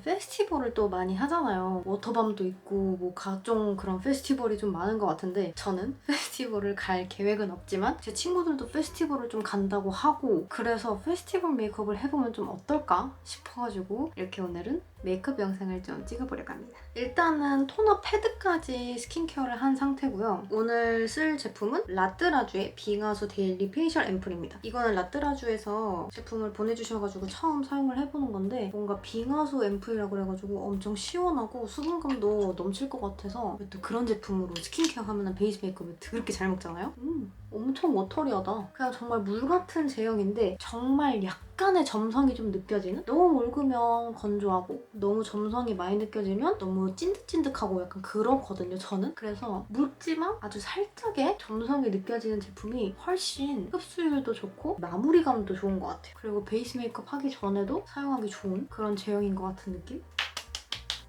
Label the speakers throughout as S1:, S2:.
S1: 페스티벌을 또 많이 하잖아요. 워터밤도 있고 뭐 각종 그런 페스티벌이 좀 많은 것 같은데 저는 페스티벌을 갈 계획은 없지만 제 친구들도 페스티벌을 좀 간다고 하고 그래서 페스티벌 메이크업을 해보면 좀 어떨까 싶어가지고 이렇게 오늘은 메이크업 영상을 좀 찍어보려고 합니다. 일단은 토너 패드까지 스킨케어를 한 상태고요. 오늘 쓸 제품은 라뜨라주의 빙하수 데일리 페이셜 앰플입니다. 이거는 라뜨라주에서 제품을 보내주셔가지고 처음 사용을 해보는 건데 뭔가 빙하수 앰플이라고 그래가지고 엄청 시원하고 수분감도 넘칠 것 같아서 또 그런 제품으로 스킨케어 하면 베이스 메이크업을 더럽게 잘 먹잖아요? 음, 엄청 워터리하다. 그냥 정말 물 같은 제형인데 정말 약간의 점성이 좀 느껴지는? 너무 묽으면 건조하고 너무 점성이 많이 느껴지면 너무 찐득찐득하고 약간 그렇거든요, 저는. 그래서 묽지만 아주 살짝의 점성이 느껴지는 제품이 훨씬 흡수율도 좋고 마무리감도 좋은 것 같아요. 그리고 베이스 메이크업 하기 전에도 사용하기 좋은 그런 제형인 것 같은 느낌?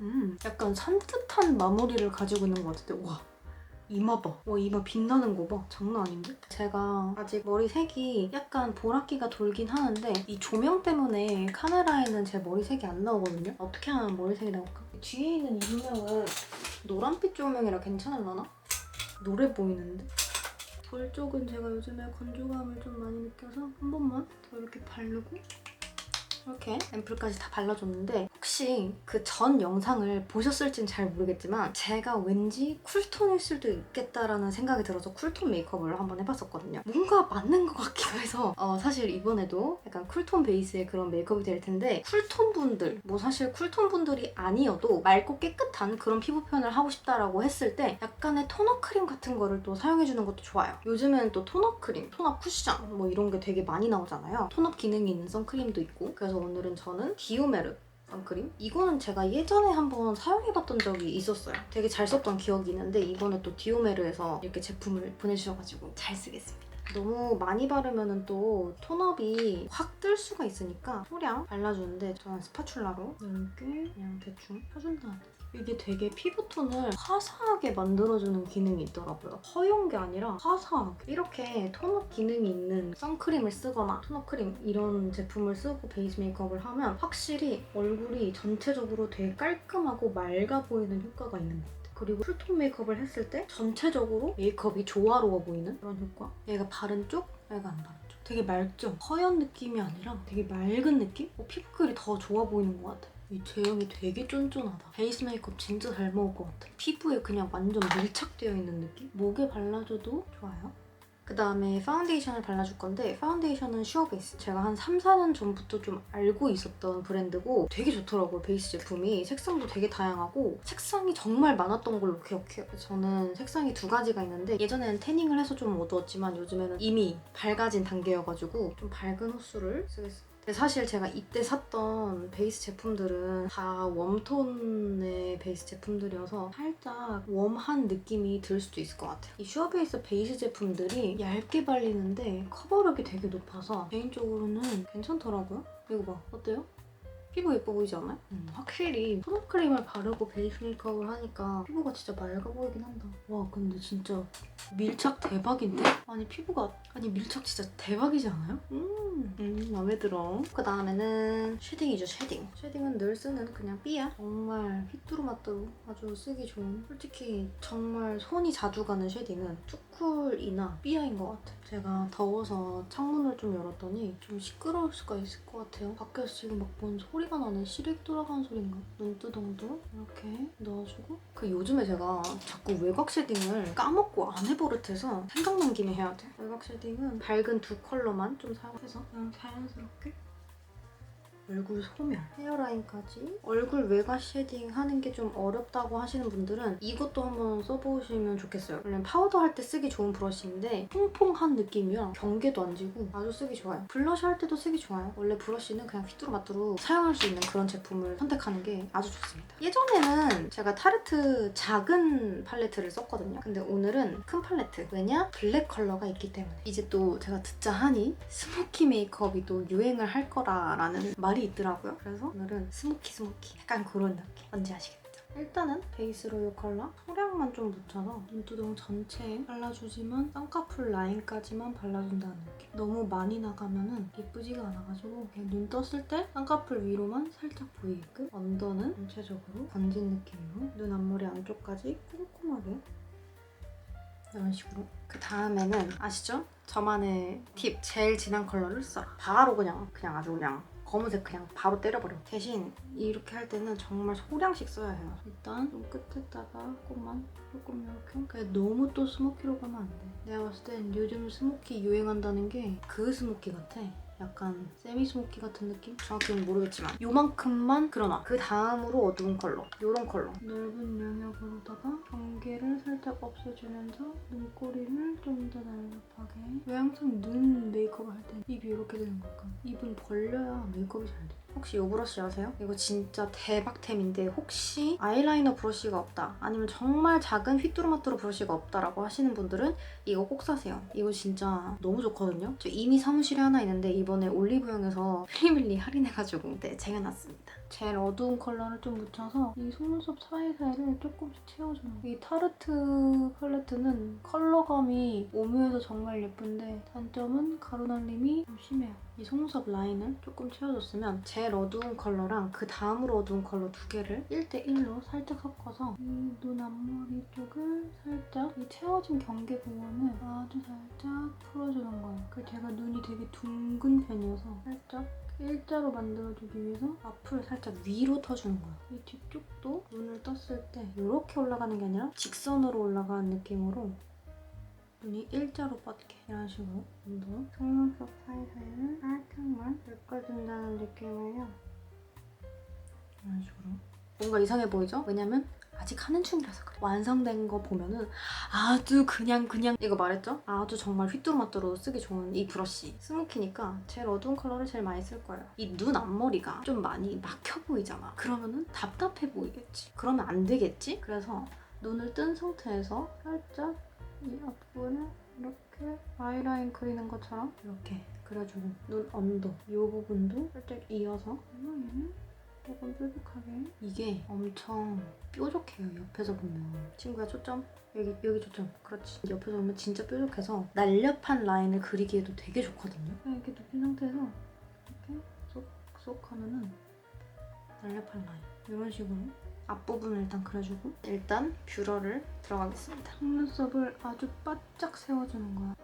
S1: 음, 약간 산뜻한 마무리를 가지고 있는 것 같은데, 와. 이마 봐. 와, 이마 빛나는 거 봐. 장난 아닌데? 제가 아직 머리 색이 약간 보라기가 돌긴 하는데 이 조명 때문에 카메라에는 제 머리 색이 안 나오거든요? 어떻게 하면 머리 색이 나올까? 뒤에 있는 이 조명은 노란빛 조명이라 괜찮을라나? 노래 보이는데? 볼 쪽은 제가 요즘에 건조감을 좀 많이 느껴서 한 번만 더 이렇게 바르고 이렇게 앰플까지 다 발라줬는데 혹시 그 전 영상을 보셨을진 잘 모르겠지만 제가 왠지 쿨톤일 수도 있겠다라는 생각이 들어서 쿨톤 메이크업을 한번 해봤었거든요. 뭔가 맞는 것 같기도 해서 어, 사실 이번에도 약간 쿨톤 베이스의 그런 메이크업이 될 텐데 쿨톤 분들 뭐 사실 쿨톤 분들이 아니어도 맑고 깨끗한 그런 피부 표현을 하고 싶다라고 했을 때 약간의 토너 크림 같은 거를 또 사용해주는 것도 좋아요. 요즘에는 또 토너 크림, 토너 쿠션 뭐 이런 게 되게 많이 나오잖아요. 톤업 기능이 있는 선크림도 있고 그래서 오늘은 저는 디오메르 선크림? 이거는 제가 예전에 한번 사용해봤던 적이 있었어요. 되게 잘 썼던 기억이 있는데 이번에 또 디오메르에서 이렇게 제품을 보내주셔가지고 잘 쓰겠습니다. 너무 많이 바르면 또 톤업이 확 뜰 수가 있으니까 소량 발라주는데 저는 스파츌라로 이렇게 그냥 대충 펴준 다음에 이게 되게 피부톤을 화사하게 만들어주는 기능이 있더라고요. 허연 게 아니라 화사하게. 이렇게 톤업 기능이 있는 선크림을 쓰거나 톤업 크림 이런 제품을 쓰고 베이스 메이크업을 하면 확실히 얼굴이 전체적으로 되게 깔끔하고 맑아 보이는 효과가 있는 것 같아요. 그리고 쿨톤 메이크업을 했을 때 전체적으로 메이크업이 조화로워 보이는 그런 효과. 얘가 바른 쪽, 얘가 안 바른 쪽. 되게 맑죠? 허연 느낌이 아니라 되게 맑은 느낌? 어, 피부결이 더 좋아 보이는 것 같아요. 이 제형이 되게 쫀쫀하다. 베이스 메이크업 진짜 잘 먹을 것 같아. 피부에 그냥 완전 밀착되어 있는 느낌? 목에 발라줘도 좋아요. 그 다음에 파운데이션을 발라줄 건데 파운데이션은 슈어베이스. 제가 한 3, 4년 전부터 좀 알고 있었던 브랜드고 되게 좋더라고요, 베이스 제품이. 색상도 되게 다양하고 색상이 정말 많았던 걸로 기억해요. 저는 색상이 두 가지가 있는데 예전에는 태닝을 해서 좀 어두웠지만 요즘에는 이미 밝아진 단계여가지고 좀 밝은 호수를 쓰겠습니다. 근데 사실 제가 이때 샀던 베이스 제품들은 다 웜톤의 베이스 제품들이어서 살짝 웜한 느낌이 들 수도 있을 것 같아요. 이 슈어베이스 베이스 제품들이 얇게 발리는데 커버력이 되게 높아서 개인적으로는 괜찮더라고요. 이거 봐. 어때요? 피부 예뻐 보이지 않아요? 음, 확실히 톤크림을 바르고 베이스 메이크업을 하니까 피부가 진짜 맑아 보이긴 한다. 와 근데 진짜 밀착 대박인데? 아니 피부가 아니 밀착 진짜 대박이지 않아요? 음, 음 마음에 들어. 그 다음에는 쉐딩이죠 쉐딩. 쉐딩은 늘 쓰는 그냥 삐야. 정말 휘뚜루마뚜루 아주 쓰기 좋은. 솔직히 정말 손이 자주 가는 쉐딩은 투쿨이나 삐아인 것 같아. 제가 더워서 창문을 좀 열었더니 좀 시끄러울 수가 있을 것 같아요. 밖에서 지금 막 뭔 소리 가 나네. 시력 돌아가는 소리인가? 눈두덩도 이렇게 넣어주고. 그 요즘에 제가 자꾸 외곽 쉐딩을 까먹고 안 해버릇해서 생각난 김에 해야 돼. 외곽 쉐딩은 밝은 두 컬러만 좀 사용해서 그냥 자연스럽게 얼굴 소멸, 헤어라인까지 얼굴 외곽 쉐딩 하는 게 좀 어렵다고 하시는 분들은 이것도 한번 써보시면 좋겠어요. 원래 파우더 할 때 쓰기 좋은 브러쉬인데 퐁퐁한 느낌이랑 경계도 안 지고 아주 쓰기 좋아요. 블러셔 할 때도 쓰기 좋아요. 원래 브러쉬는 그냥 휘뚜루마뚜루 사용할 수 있는 그런 제품을 선택하는 게 아주 좋습니다. 예전에는 제가 타르트 작은 팔레트를 썼거든요. 근데 오늘은 큰 팔레트. 왜냐? 블랙 컬러가 있기 때문에. 이제 또 제가 듣자 하니 스모키 메이크업이 또 유행을 할 거라라는 말이 있더라고요. 그래서 오늘은 스모키 스모키 약간 그런 느낌. 뭔지 아시겠죠? 일단은 베이스로 이 컬러 소량만 좀 묻혀서 눈두덩 전체에 발라주지만 쌍꺼풀 라인까지만 발라준다는 느낌. 너무 많이 나가면은 예쁘지가 않아가지고 그냥 눈 떴을 때 쌍꺼풀 위로만 살짝 보이게끔 언더는 전체적으로 번진 느낌으로 눈 앞머리 안쪽까지 꼼꼼하게 이런 식으로 그 다음에는 아시죠? 저만의 팁 제일 진한 컬러를 써 바로 그냥 그냥 아주 그냥 검은색 그냥 바로 때려버려 대신 이렇게 할 때는 정말 소량씩 써야 해요. 일단 좀 끝에다가 조금만 조금 이렇게. 그냥 너무 또 스모키로 가면 안 돼. 내가 봤을 땐 요즘 스모키 유행한다는 게 그 스모키 같아 약간 세미 스모키 같은 느낌? 정확히는 모르겠지만 요만큼만 그려놔 그 다음으로 어두운 컬러 요런 컬러 넓은 영역으로다가 경계를 살짝 없애주면서 눈꼬리를 좀 더 날렵하게 왜 항상 눈 메이크업 할때 입이 이렇게 되는 걸까? 입은 벌려야 메이크업이 잘 돼. 혹시 이 브러쉬 아세요? 이거 진짜 대박템인데 혹시 아이라이너 브러쉬가 없다 아니면 정말 작은 휘뚜루마뚜루 브러쉬가 없다라고 하시는 분들은 이거 꼭 사세요. 이거 진짜 너무 좋거든요. 저 이미 사무실에 하나 있는데 이번에 올리브영에서 필리밀리 할인해가지고 네, 쟁여놨습니다. 제일 어두운 컬러를 좀 묻혀서 이 속눈썹 사이사이를 조금씩 채워주는. 이 타르트 팔레트는 컬러감이 오묘해서 정말 예쁜데 단점은 가루날림이 좀 심해요. 이 속눈썹 라인을 조금 채워줬으면 제일 어두운 컬러랑 그 다음으로 어두운 컬러 두 개를 1대1로 살짝 섞어서 이 눈 앞머리 쪽을 살짝 이 채워진 경계 부분을 아주 살짝 풀어주는 거예요. 그 제가 눈이 되게 둥근 편이어서 살짝 일자로 만들어주기 위해서 앞을 살짝 위로 터주는 거예요. 이 뒤쪽도 눈을 떴을 때 이렇게 올라가는 게 아니라 직선으로 올라가는 느낌으로 눈이 일자로 뻗게 이런 식으로 좀더 속눈썹 사이사이를 살짝만 엮어준다는 느낌이에요. 이런 식으로 뭔가 이상해 보이죠? 왜냐면 아직 하는 중이라서 그래. 완성된 거 보면은 아주 그냥 그냥 이거 말했죠? 아주 정말 휘뚜루마뚜루 쓰기 좋은 이 브러쉬 스모키니까 제일 어두운 컬러를 제일 많이 쓸 거예요. 이 눈 앞머리가 좀 많이 막혀 보이잖아. 그러면은 답답해 보이겠지. 그러면 안 되겠지? 그래서 눈을 뜬 상태에서 살짝 이 앞부분을 이렇게 아이라인 그리는 것처럼 이렇게 그려주고 눈 언더 이 부분도 살짝 이어서 얘는 조금 뾰족하게. 이게 엄청 뾰족해요 옆에서 보면. 친구야 초점? 여기 여기 초점. 그렇지. 옆에서 보면 진짜 뾰족해서 날렵한 라인을 그리기에도 되게 좋거든요. 그냥 이렇게 눕힌 상태에서 이렇게 쏙쏙 하면은 날렵한 라인. 이런 식으로 앞부분을 일단 그려주고 일단 뷰러를 들어가겠습니다. 속눈썹을 아주 바짝 세워주는 거야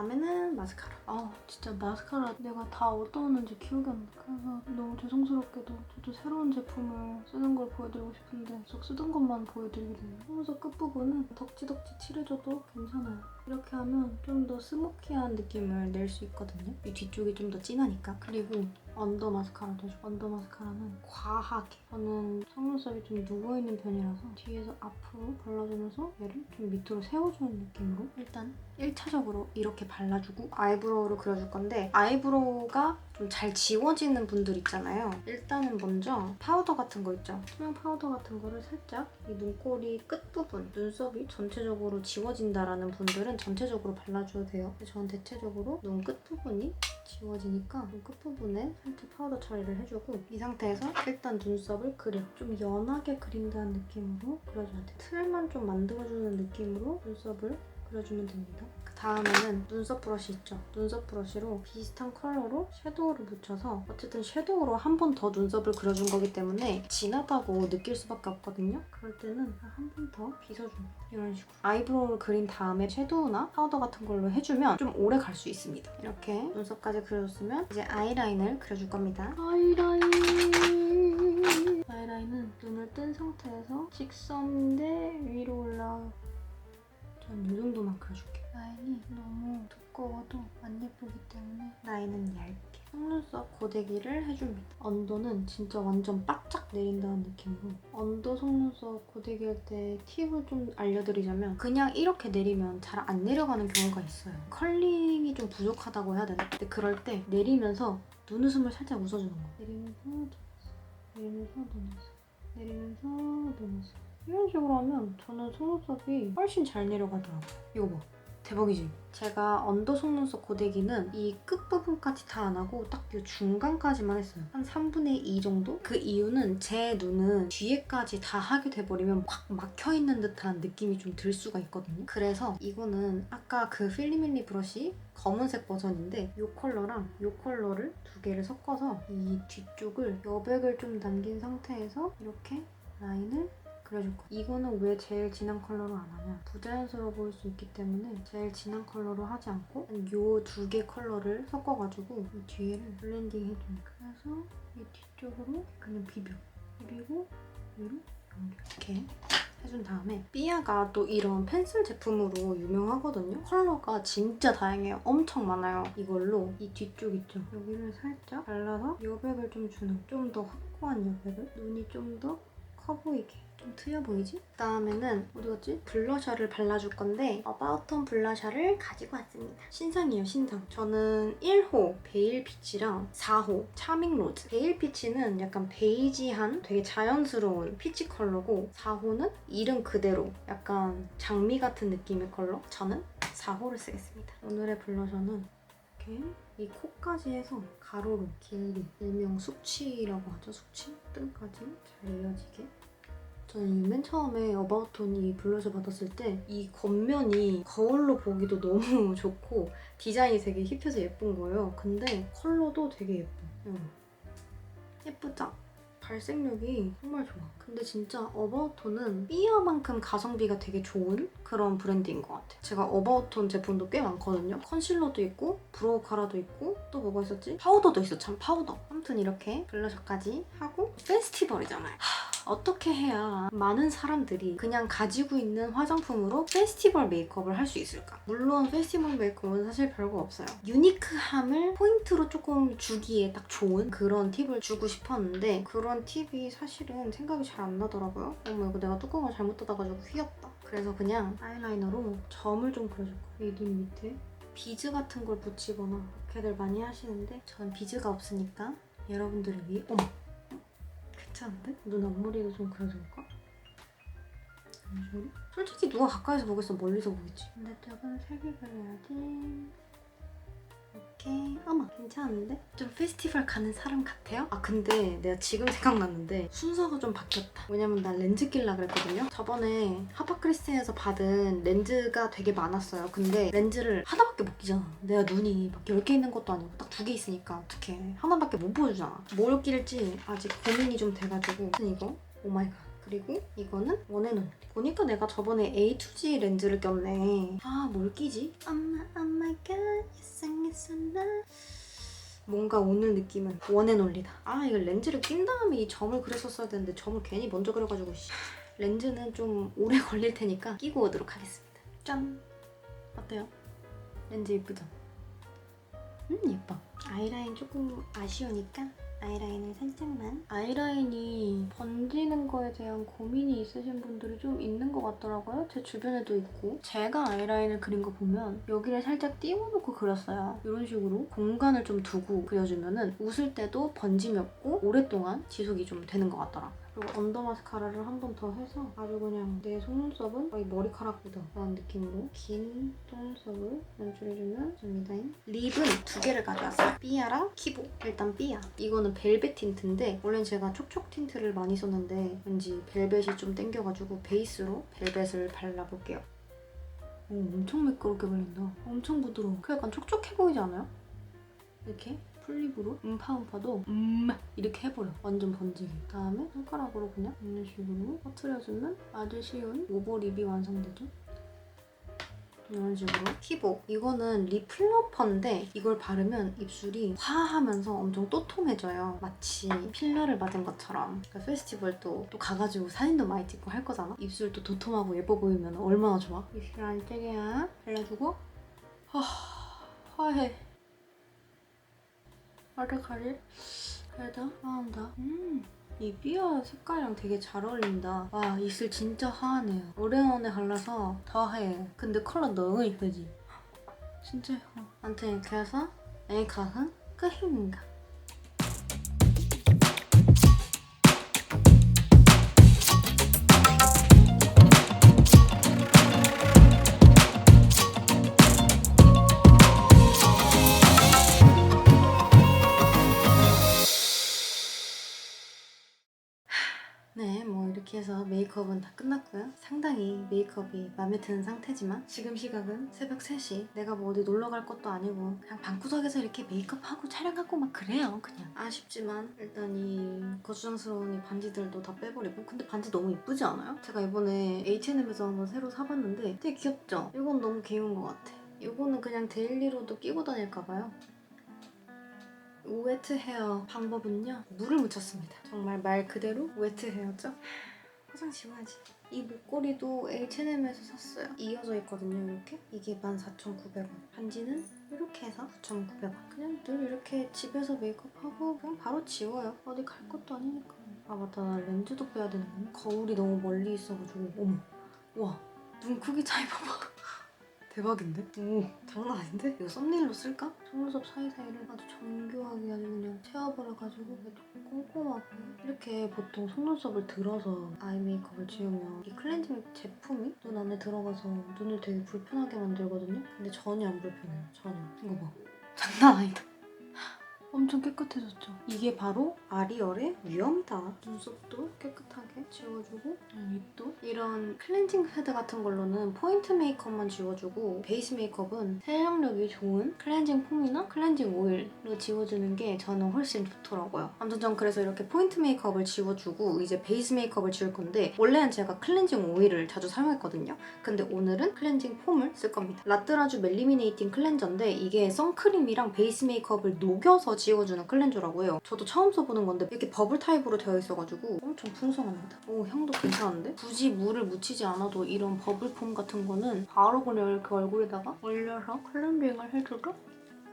S1: 다음에는 마스카라 아 진짜 마스카라 내가 다 어떠했는지 기억이 안 나. 그래서 너무 죄송스럽게도 저도 새로운 제품을 쓰는 걸 보여드리고 싶은데 계속 쓰던 것만 보여드리게 돼요. 속눈썹 끝부분은 덕지덕지 칠해줘도 괜찮아요. 이렇게 하면 좀 더 스모키한 느낌을 낼 수 있거든요. 이 뒤쪽이 좀 더 진하니까. 그리고 언더 마스카라도 해줘. 언더 마스카라는 과하게. 저는 속눈썹이 좀 누워있는 편이라서 뒤에서 앞으로 발라주면서 얘를 좀 밑으로 세워주는 느낌으로 일단 1차적으로 이렇게 발라주고 아이브로우를 그려줄 건데 아이브로우가 좀 잘 지워지는 분들 있잖아요. 일단은 먼저 파우더 같은 거 있죠. 투명 파우더 같은 거를 살짝 이 눈꼬리 끝부분, 눈썹이 전체적으로 지워진다라는 분들은 전체적으로 발라줘도 돼요. 저는 대체적으로 눈 끝부분이 지워지니까 눈 끝부분에 살짝 파우더 처리를 해주고 이 상태에서 일단 눈썹을 그려. 좀 연하게 그린다는 느낌으로 그려줘야 돼. 틀만 좀 만들어주는 느낌으로 눈썹을 그려주면 됩니다. 그 다음에는 눈썹 브러쉬 있죠? 눈썹 브러쉬로 비슷한 컬러로 섀도우를 묻혀서 어쨌든 섀도우로 한 번 더 눈썹을 그려준 거기 때문에 진하다고 느낄 수밖에 없거든요. 그럴 때는 한 번 더 빗어줍니다. 이런 식으로. 아이브로우를 그린 다음에 섀도우나 파우더 같은 걸로 해주면 좀 오래 갈 수 있습니다. 이렇게 눈썹까지 그려줬으면 이제 아이라인을 그려줄 겁니다. 아이라인! 아이라인은 눈을 뜬 상태에서 직선인데 위로 올라 전이 정도만 그려줄게. 라인이 너무 두꺼워도 안 예쁘기 때문에 라인은 얇게. 속눈썹 고데기를 해줍니다. 언더는 진짜 완전 바짝 내린다는 느낌으로 언더 속눈썹 고데기 할 때 팁을 좀 알려드리자면 그냥 이렇게 내리면 잘 안 내려가는 경우가 있어요. 컬링이 좀 부족하다고 해야 되나? 근데 그럴 때 내리면서 눈웃음을 살짝 웃어주는 거예요. 내리면서 눈웃음, 내리면서 눈웃음, 내리면서 눈웃음. 이런 식으로 하면 저는 속눈썹이 훨씬 잘 내려가더라고요. 이거 봐. 대박이지? 제가 언더 속눈썹 고데기는 이 끝부분까지 다 안 하고 딱 이 중간까지만 했어요. 한 3분의 2 정도? 그 이유는 제 눈은 뒤에까지 다 하게 돼버리면 확 막혀있는 듯한 느낌이 좀 들 수가 있거든요. 그래서 이거는 아까 그 필리밀리 브러쉬 검은색 버전인데 이 컬러랑 이 컬러를 두 개를 섞어서 이 뒤쪽을 여백을 좀 남긴 상태에서 이렇게 라인을 그려줄 거야. 이거는 왜 제일 진한 컬러로 안 하냐? 부자연스러워 보일 수 있기 때문에 제일 진한 컬러로 하지 않고 이두개 컬러를 섞어가지고 이 뒤에를 블렌딩 해줘요. 그래서 이 뒤쪽으로 그냥 비벼. 비비고 위로 연결. 이렇게 해준 다음에 삐아가 또 이런 펜슬 제품으로 유명하거든요. 컬러가 진짜 다양해요. 엄청 많아요. 이걸로 이 뒤쪽 있죠? 여기를 살짝 발라서 여백을 좀 주는 좀 더 확고한 여백을 눈이 좀 더 커 보이게 좀 트여 보이지? 그다음에는 어디 갔지? 블러셔를 발라줄 건데 어바웃톤 블러셔를 가지고 왔습니다. 신상이에요, 신상. 저는 1호 베일 피치랑 4호 차밍 로즈. 베일 피치는 약간 베이지한 되게 자연스러운 피치 컬러고 4호는 이름 그대로 약간 장미 같은 느낌의 컬러. 저는 4호를 쓰겠습니다. 오늘의 블러셔는 이렇게 이 코까지 해서 가로로 길게 일명 숙취라고 하죠 숙취 끈까지 잘 이어지게 저는 맨 처음에 어바웃톤 이 블러셔 받았을 때 이 겉면이 거울로 보기도 너무 좋고 디자인이 되게 힙해서 예쁜 거예요 근데 컬러도 되게 예뻐 응. 예쁘죠? 발색력이 정말 좋아. 근데 진짜 어바웃톤은 삐어만큼 가성비가 되게 좋은 그런 브랜드인 것 같아. 제가 어바웃톤 제품도 꽤 많거든요. 컨실러도 있고 브로우 카라도 있고 또 뭐가 있었지? 파우더도 있어 참 파우더. 아무튼 이렇게 블러셔까지 하고 페스티벌이잖아요. 하, 어떻게 해야 많은 사람들이 그냥 가지고 있는 화장품으로 페스티벌 메이크업을 할 수 있을까? 물론 페스티벌 메이크업은 사실 별거 없어요. 유니크함을 포인트로 조금 주기에 딱 좋은 그런 팁을 주고 싶었는데 그런 팁이 사실은 생각이 잘 안 나더라고요. 어머 이거 내가 뚜껑을 잘못 닫아가지고 휘었다. 그래서 그냥 아이라이너로 점을 좀 그려줄 거예요. 이눈 밑에. 비즈 같은 걸 붙이거나 그렇게들 많이 하시는데 전 비즈가 없으니까 여러분들을 위해 어머 괜찮은데? 눈 앞머리도 좀 그려줄까? 잠시만요. 솔직히 누가 가까이서 보겠어 멀리서 보겠지 반대쪽은 색을 그려야지 이렇게? 어머 괜찮은데? 좀 페스티벌 가는 사람 같아요? 아 근데 내가 지금 생각났는데 순서가 좀 바뀌었다. 왜냐면 나 렌즈 낄라 그랬거든요? 저번에 하파크리스에서 받은 렌즈가 되게 많았어요. 근데 렌즈를 하나밖에 못 끼잖아. 내가 눈이 막 10개 있는 것도 아니고 딱 두 개 있으니까 어떡해. 하나밖에 못 보여주잖아. 뭘 낄지 아직 고민이 좀 돼가지고. 이거? 오마이갓 그리고 이거는 원앤온리 보니까 내가 저번에 A2G 렌즈를 꼈네 아 뭘 끼지? 엄마 오마이갓 이상했어 나 뭔가 오늘 느낌은 원앤올리다 아 이거 렌즈를 낀 다음에 이 점을 그렸었어야 되는데 점을 괜히 먼저 그려가지고 씨. 렌즈는 좀 오래 걸릴 테니까 끼고 오도록 하겠습니다 짠 어때요? 렌즈 예쁘죠? 음 예뻐 아이라인 조금 아쉬우니까 아이라인을 살짝만. 아이라인이 번지는 거에 대한 고민이 있으신 분들이 좀 있는 것 같더라고요. 제 주변에도 있고. 제가 아이라인을 그린 거 보면 여기를 살짝 띄워놓고 그렸어요. 이런 식으로 공간을 좀 두고 그려주면 은 웃을 때도 번짐이 없고 오랫동안 지속이 좀 되는 것 같더라고요 그리고 언더 마스카라를 한 번 더 해서 아주 그냥 내 속눈썹은 거의 머리카락보다 라는 느낌으로 긴 속눈썹을 연출해주면 됩니다. 립은 두 개를 가져왔어요. 삐아랑 키보. 일단 삐아. 이거는 벨벳 틴트인데 원래는 제가 촉촉 틴트를 많이 썼는데 왠지 벨벳이 좀 땡겨가지고 베이스로 벨벳을 발라볼게요. 오, 엄청 매끄럽게 발린다. 엄청 부드러워. 그 약간 촉촉해 보이지 않아요? 이렇게 플립으로 음파음파도 음 이렇게 해버려. 완전 번지게. 다음에 손가락으로 그냥 이런 식으로 퍼트려주면 아주 쉬운 오버립이 완성되죠. 이런 식으로. 피복 이거는 립 플러퍼인데 이걸 바르면 입술이 화하면서 엄청 또톰해져요. 마치 필러를 맞은 것처럼. 그러니까 페스티벌도 또 가가지고 사진도 많이 찍고 할 거잖아. 입술도 도톰하고 예뻐 보이면 얼마나 좋아. 입술 안쪽에야. 발라주고. 하... 화해 어떡하지? 그래도 화한다. 음. 이 삐어 색깔이랑 되게 잘 어울린다. 와, 입술 진짜 하하네요. 오래오래 발라서 더 하얘요. 근데 컬러 너무 이쁘지? 진짜 예뻐. 아무튼 이렇게 해서 메이크업은 끝입니다. 이렇게 해서 메이크업은 다 끝났고요. 상당히 메이크업이 마음에 드는 상태지만 지금 시각은 새벽 3시. 내가 뭐 어디 놀러 갈 것도 아니고 그냥 방구석에서 이렇게 메이크업하고 촬영하고 막 그래요. 그냥 아쉽지만 일단 이 거추장스러운 이 반지들도 다 빼버리고 근데 반지 너무 이쁘지 않아요? 제가 이번에 H&M에서 한번 새로 사봤는데 되게 귀엽죠? 이건 너무 귀여운 것 같아. 이거는 그냥 데일리로도 끼고 다닐까봐요. 웨트 헤어 방법은요 물을 묻혔습니다 정말 말 그대로 웨트 헤어죠 화장 지워야지. 이 목걸이도 H&M에서 샀어요. 이어져 있거든요 이렇게. 이게 14,900원. 반지는 이렇게 해서 9,900원. 그냥 늘 이렇게 집에서 메이크업하고 그냥 바로 지워요. 어디 갈 것도 아니니까. 아 맞다. 나 렌즈도 빼야 되는구나. 거울이 너무 멀리 있어가지고. 어머. 와 눈 크기 차이 봐봐 대박인데? 오 장난 아닌데? 이거 썸네일로 쓸까? 속눈썹 사이사이를 아주 정교하게 아주 그냥 채워버려가지고 꼼꼼하게 이렇게 보통 속눈썹을 들어서 아이 메이크업을 지우면 이 클렌징 제품이 눈 안에 들어가서 눈을 되게 불편하게 만들거든요? 근데 전혀 안 불편해요 전혀 이거 봐 장난 아니다 엄청 깨끗해졌죠? 이게 바로 아리얼의 위험다. 눈썹도 깨끗하게 지워주고 음, 입도 이런 클렌징 패드 같은 걸로는 포인트 메이크업만 지워주고 베이스 메이크업은 세정력이 좋은 클렌징 폼이나 클렌징 오일로 지워주는 게 저는 훨씬 좋더라고요. 아무튼 전 그래서 이렇게 포인트 메이크업을 지워주고 이제 베이스 메이크업을 지울 건데 원래는 제가 클렌징 오일을 자주 사용했거든요. 근데 오늘은 클렌징 폼을 쓸 겁니다. 라뜨라주 멜리미네이팅 클렌저인데 이게 선크림이랑 베이스 메이크업을 녹여서 지워주는 클렌저라고 해요. 저도 처음 써보는 건데 이렇게 버블 타입으로 되어 있어가지고 엄청 풍성합니다. 오 향도 괜찮은데? 굳이 물을 묻히지 않아도 이런 버블 폼 같은 거는 바로 그냥 이렇게 얼굴에다가 올려서 클렌징을 해줘도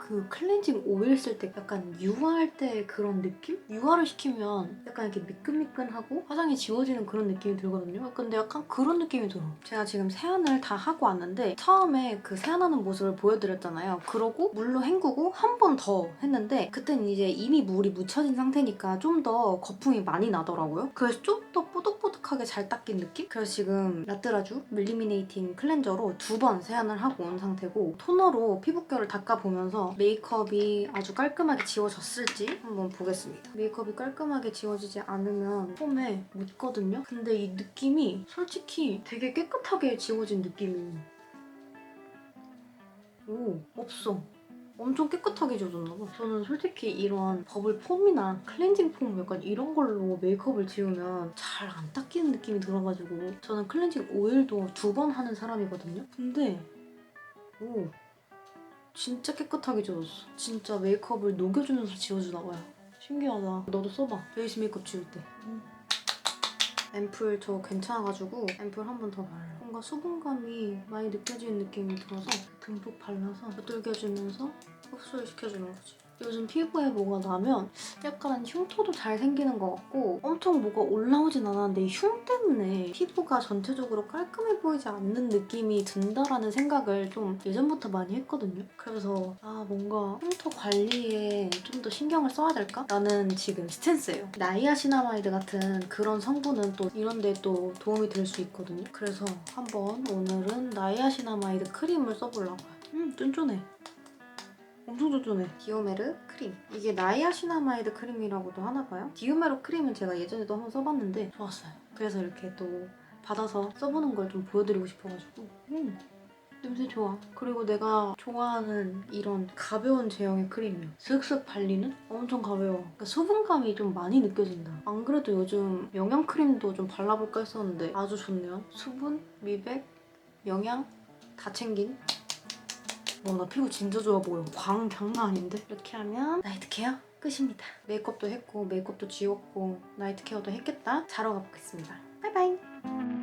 S1: 그 클렌징 오일 쓸 때 약간 유화할 때 그런 느낌? 유화를 시키면 약간 이렇게 미끈미끈하고 화장이 지워지는 그런 느낌이 들거든요. 근데 약간 그런 느낌이 들어. 제가 지금 세안을 다 하고 왔는데 처음에 그 세안하는 모습을 보여드렸잖아요. 그러고 물로 헹구고 한 번 더 했는데 그때는 이제 이미 물이 묻혀진 상태니까 좀 더 거품이 많이 나더라고요. 그래서 좀 더 뽀득뽀득하게 잘 닦인 느낌? 그래서 지금 라뜨라주 밀리미네이팅 클렌저로 두 번 세안을 하고 온 상태고 토너로 피부결을 닦아보면서 메이크업이 아주 깔끔하게 지워졌을지 한번 보겠습니다. 메이크업이 깔끔하게 지워지지 않으면 폼에 묻거든요? 근데 이 느낌이 솔직히 되게 깨끗하게 지워진 느낌이 오 없어. 엄청 깨끗하게 지워졌나봐. 저는 솔직히 이런 버블 폼이나 클렌징 폼 약간 이런 걸로 메이크업을 지우면 잘 안 닦이는 느낌이 들어가지고 저는 클렌징 오일도 두 번 하는 사람이거든요. 근데 오 진짜 깨끗하게 지워졌어. 진짜 메이크업을 녹여주면서 지워주나 봐요. 신기하다. 너도 써봐. 베이스 메이크업 지울 때. 앰플 저 괜찮아가지고 앰플 한 번 더 발라. 뭔가 수분감이 많이 느껴지는 느낌이 들어서 듬뿍 발라서 두들겨주면서 흡수를 시켜주는 거지. 요즘 피부에 뭐가 나면 약간 흉터도 잘 생기는 것 같고 엄청 뭐가 올라오진 않았는데 이흉 때문에 피부가 전체적으로 깔끔해 보이지 않는 느낌이 든다라는 생각을 좀 예전부터 많이 했거든요. 그래서 아 뭔가 흉터 관리에 좀 더 신경을 써야 될까? 라는 지금 스탠스예요. 나이아시나마이드 같은 그런 성분은 또 이런 데 또 도움이 될 수 있거든요. 그래서 한번 오늘은 나이아시나마이드 크림을 써보려고요. 음 쫀쫀해. 엄청 쫀쫀해. 디오메르 크림. 이게 나이아시나마이드 크림이라고도 하나 봐요. 디오메르 크림은 제가 예전에도 한번 써봤는데 좋았어요. 그래서 이렇게 또 받아서 써보는 걸 좀 보여드리고 싶어가지고. 음. 냄새 좋아. 그리고 내가 좋아하는 이런 가벼운 제형의 크림이야. 슥슥 발리는? 엄청 가벼워. 그러니까 수분감이 좀 많이 느껴진다. 안 그래도 요즘 영양 크림도 좀 발라볼까 했었는데 아주 좋네요. 수분, 미백, 영양 다 챙긴 와, 나 피부 진짜 좋아 보여. 광 장난 아닌데? 이렇게 하면 나이트 케어 끝입니다. 메이크업도 했고, 메이크업도 지웠고, 나이트 케어도 했겠다. 자러 가보겠습니다. 바이바이.